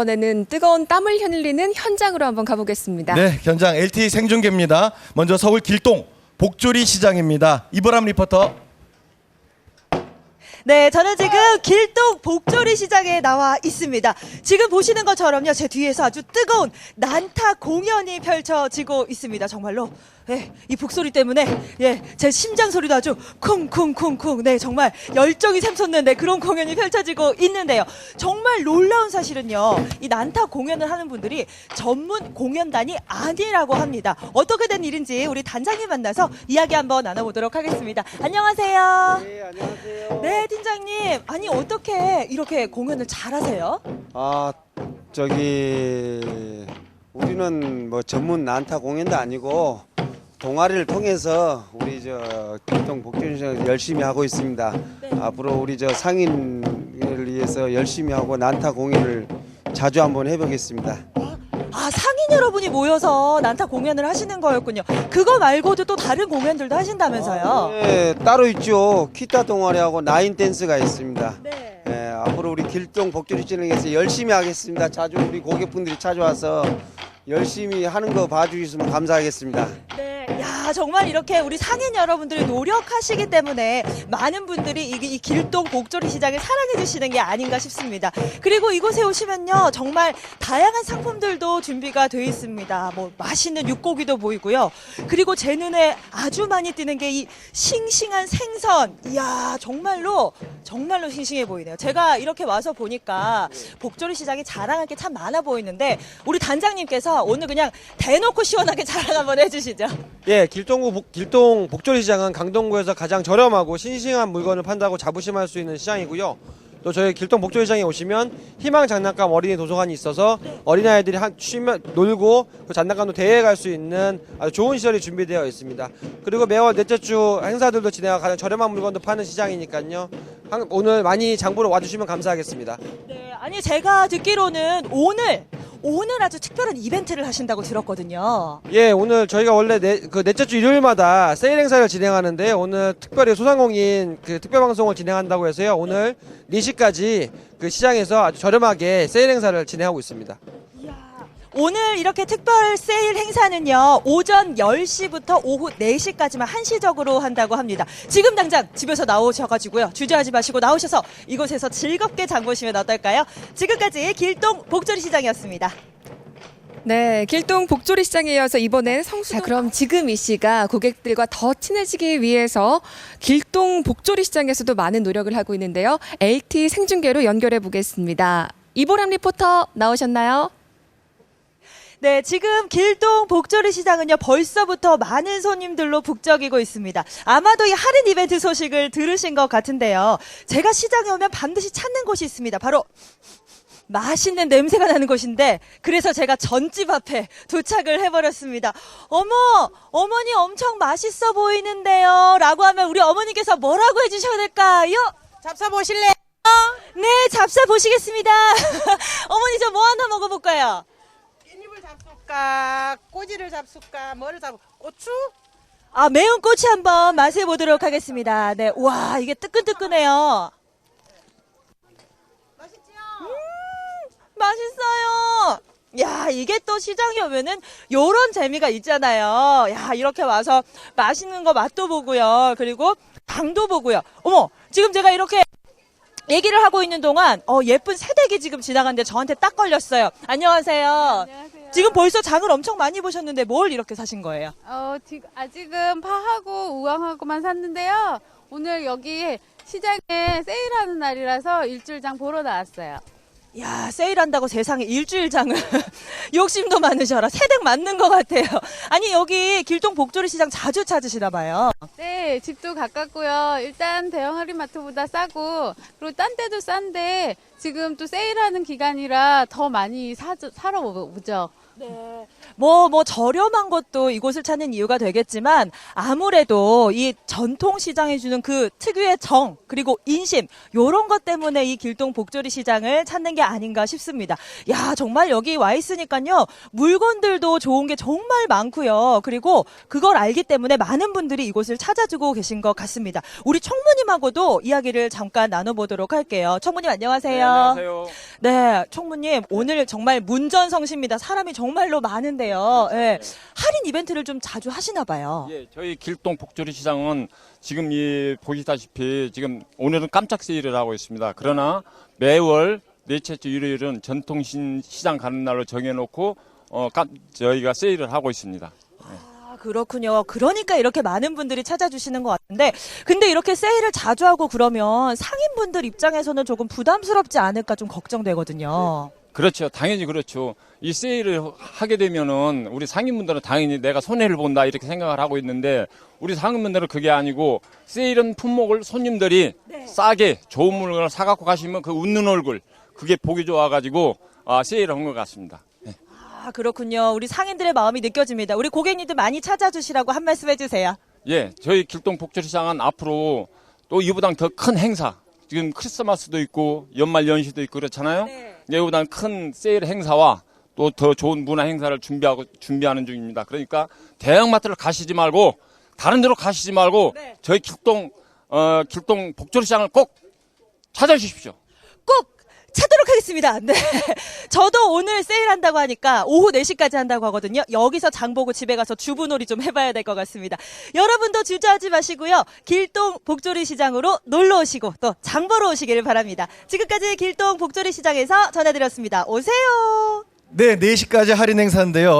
이번에는 뜨거운 땀을 흘리는 현장으로 한번 가보겠습니다. 네, 현장 LTE 생중계입니다. 먼저 서울 길동 복조리 시장입니다. 이보람 리포터. 네, 저는 지금 길동 복조리 시장에 나와 있습니다. 지금 보시는 것처럼요, 제 뒤에서 아주 뜨거운 난타 공연이 펼쳐지고 있습니다. 정말로. 네, 이 북소리 때문에, 예, 제 심장 소리도 아주 쿵쿵쿵쿵, 네, 정말 열정이 샘솟는 네, 그런 공연이 펼쳐지고 있는데요. 정말 놀라운 사실은요, 이 난타 공연을 하는 분들이 전문 공연단이 아니라고 합니다. 어떻게 된 일인지 우리 단장님 만나서 이야기 한번 나눠보도록 하겠습니다. 안녕하세요. 네, 안녕하세요. 네, 팀장님. 아니, 어떻게 이렇게 공연을 잘하세요? 아, 저기 우리는 뭐 전문 난타 공연도 아니고 동아리를 통해서 우리 저 길동 복지훈장 열심히 하고 있습니다. 네. 앞으로 우리 저 상인을 위해서 열심히 하고 난타 공연을 자주 한번 해보겠습니다. 아, 상인 여러분이 모여서 난타 공연을 하시는 거였군요. 그거 말고도 또 다른 공연들도 하신다면서요? 네, 따로 있죠. 키타 동아리하고 나인 댄스가 있습니다. 네. 네, 앞으로 우리 길동 복지를 진행해서 열심히 하겠습니다. 자주 우리 고객분들이 찾아와서 열심히 하는 거 봐주시면 감사하겠습니다. 네. 야, 정말 이렇게 우리 상인 여러분들이 노력하시기 때문에 많은 분들이 이, 이 길동 복조리 시장을 사랑해 주시는 게 아닌가 싶습니다. 그리고 이곳에 오시면요. 정말 다양한 상품들도 준비가 되어 있습니다. 뭐 맛있는 육고기도 보이고요. 그리고 제 눈에 아주 많이 띄는 게 이 싱싱한 생선. 이야, 정말로 정말로 싱싱해 보이네요. 제가 이렇게 와서 보니까 복조리 시장이 자랑할 게 참 많아 보이는데 우리 단장님께서 오늘 그냥 대놓고 시원하게 자랑 한번 해주시죠. 예, 길동구 복- 길동 복조리 시장은 강동구에서 가장 저렴하고 싱싱한 물건을 판다고 자부심할 수 있는 시장이고요. 또 저희 길동 복조리 시장에 오시면 희망 장난감 어린이 도서관이 있어서 어린아이들이 한 쉬면 놀고 그 장난감도 대회에 갈수 있는 아주 좋은 시설이 준비되어 있습니다. 그리고 매월 넷째 주 행사들도 진행하고 가장 저렴한 물건도 파는 시장이니까요. 한- 오늘 많이 장보러 와주시면 감사하겠습니다. 네, 아니 제가 듣기로는 오늘 오늘 아주 특별한 이벤트를 하신다고 들었거든요. 예, 오늘 저희가 원래 네, 그 넷째 주 일요일마다 세일 행사를 진행하는데 오늘 특별히 소상공인 그 특별 방송을 진행한다고 해서요. 오늘 4시까지 그 시장에서 아주 저렴하게 세일 행사를 진행하고 있습니다. 오늘 이렇게 특별 세일 행사는요, 오전 10시부터 오후 4시까지만 한시적으로 한다고 합니다. 지금 당장 집에서 나오셔가지고요, 주저하지 마시고 나오셔서 이곳에서 즐겁게 장 보시면 어떨까요? 지금까지 길동 복조리 시장이었습니다. 네, 길동 복조리 시장에 이어서 이번엔 성수. 자, 그럼 지금 이 씨가 고객들과 더 친해지기 위해서 길동 복조리 시장에서도 많은 노력을 하고 있는데요. LT 생중계로 연결해 보겠습니다. 이보람 리포터 나오셨나요? 네, 지금 길동 복조리 시장은요, 벌써부터 많은 손님들로 북적이고 있습니다. 아마도 이 할인 이벤트 소식을 들으신 것 같은데요. 제가 시장에 오면 반드시 찾는 곳이 있습니다. 바로 맛있는 냄새가 나는 곳인데, 그래서 제가 전집 앞에 도착을 해버렸습니다. 어머, 어머니 엄청 맛있어 보이는데요. 라고 하면 우리 어머니께서 뭐라고 해주셔야 될까요? 잡사 보실래? 네, 잡사 보시겠습니다. 어머니 저 뭐 하나 먹어볼까요? 잡술까? 꼬지를 잡술까? 뭐를 잡? 고추? 아, 매운 꼬치 한번 맛을 보도록 하겠습니다. 네. 와, 이게 뜨끈뜨끈해요. 맛있지요? 맛있어요. 야, 이게 또 시장에 오면은 요런 재미가 있잖아요. 야, 이렇게 와서 맛있는 거 맛도 보고요. 그리고 당도 보고요. 어머, 지금 제가 이렇게 얘기를 하고 있는 동안 어, 예쁜 새댁이 지금 지나갔는데 저한테 딱 걸렸어요. 안녕하세요. 안녕하세요. 지금 벌써 장을 엄청 많이 보셨는데 뭘 이렇게 사신 거예요? 어, 지금 아직은 파하고 우왕하고만 샀는데요. 오늘 여기 시장에 세일하는 날이라서 일주일장 보러 나왔어요. 야 세일한다고 세상에 일주일 장을 욕심도 많으셔라 새댁 맞는 것 같아요 아니 여기 길동 복조리 시장 자주 찾으시나 봐요 네, 집도 가깝고요. 일단 대형 할인마트보다 싸고 그리고 딴 데도 싼데 지금 또 세일하는 기간이라 더 많이 사, 사러 오죠. 뭐, 뭐, 저렴한 것도 이곳을 찾는 이유가 되겠지만, 아무래도 이 전통시장이 주는 그 특유의 정, 그리고 인심, 요런 것 때문에 이 길동 복조리 시장을 찾는 게 아닌가 싶습니다. 야, 정말 여기 와 있으니까 요, 물건들도 좋은 게 정말 많고요. 그리고 그걸 알기 때문에 많은 분들이 이곳을 찾아주고 계신 것 같습니다. 우리 총무님하고도 이야기를 잠깐 나눠보도록 할게요. 총무님 안녕하세요. 안녕하세요. 네, 총무님 오늘 정말 문전성시입니다. 사람이 정말로 많은데요. 예. 할인 이벤트를 좀 자주 하시나 봐요. 예, 저희 길동 복조리 시장은 지금 이 보시다시피 지금 오늘은 깜짝 세일을 하고 있습니다. 그러나 매월 넷째 주 일요일은 전통신 시장 가는 날로 정해놓고 어, 깜, 저희가 세일을 하고 있습니다. 아, 그렇군요. 그러니까 이렇게 많은 분들이 찾아주시는 것 같은데, 근데 이렇게 세일을 자주 하고 그러면 상인분들 입장에서는 조금 부담스럽지 않을까 좀 걱정되거든요. 그렇죠. 당연히 그렇죠. 이 세일을 하게 되면은 우리 상인분들은 당연히 내가 손해를 본다 이렇게 생각을 하고 있는데 우리 상인분들은 그게 아니고 세일은 품목을 손님들이 싸게 좋은 물건을 사갖고 가시면 그 웃는 얼굴 그게 보기 좋아가지고 아, 세일을 한 것 같습니다. 아, 그렇군요. 우리 상인들의 마음이 느껴집니다. 우리 고객님들 많이 찾아주시라고 한 말씀 해주세요. 예, 저희 길동 복조시장은 앞으로 또 이보다 더큰 행사, 지금 크리스마스도 있고 연말 연시도 있고 그렇잖아요. 네. 이보다 큰 세일 행사와 또 더 좋은 문화 행사를 준비하고 준비하는 중입니다. 그러니까 대형마트를 가시지 말고 다른 데로 가시지 말고 네. 저희 길동 어 길동 복조시장을 꼭 찾아주십시오. 꼭 찾도록 하겠습니다. 네. 저도 오늘 세일한다고 하니까 오후 4시까지 한다고 하거든요. 여기서 장 보고 집에 가서 주부놀이 좀 해봐야 될 것 같습니다. 여러분도 주저하지 마시고요. 길동 복조리 시장으로 놀러 오시고 또 장 보러 오시기를 바랍니다. 지금까지 길동 복조리 시장에서 전해드렸습니다. 오세요. 네, 4시까지 할인 행사인데요.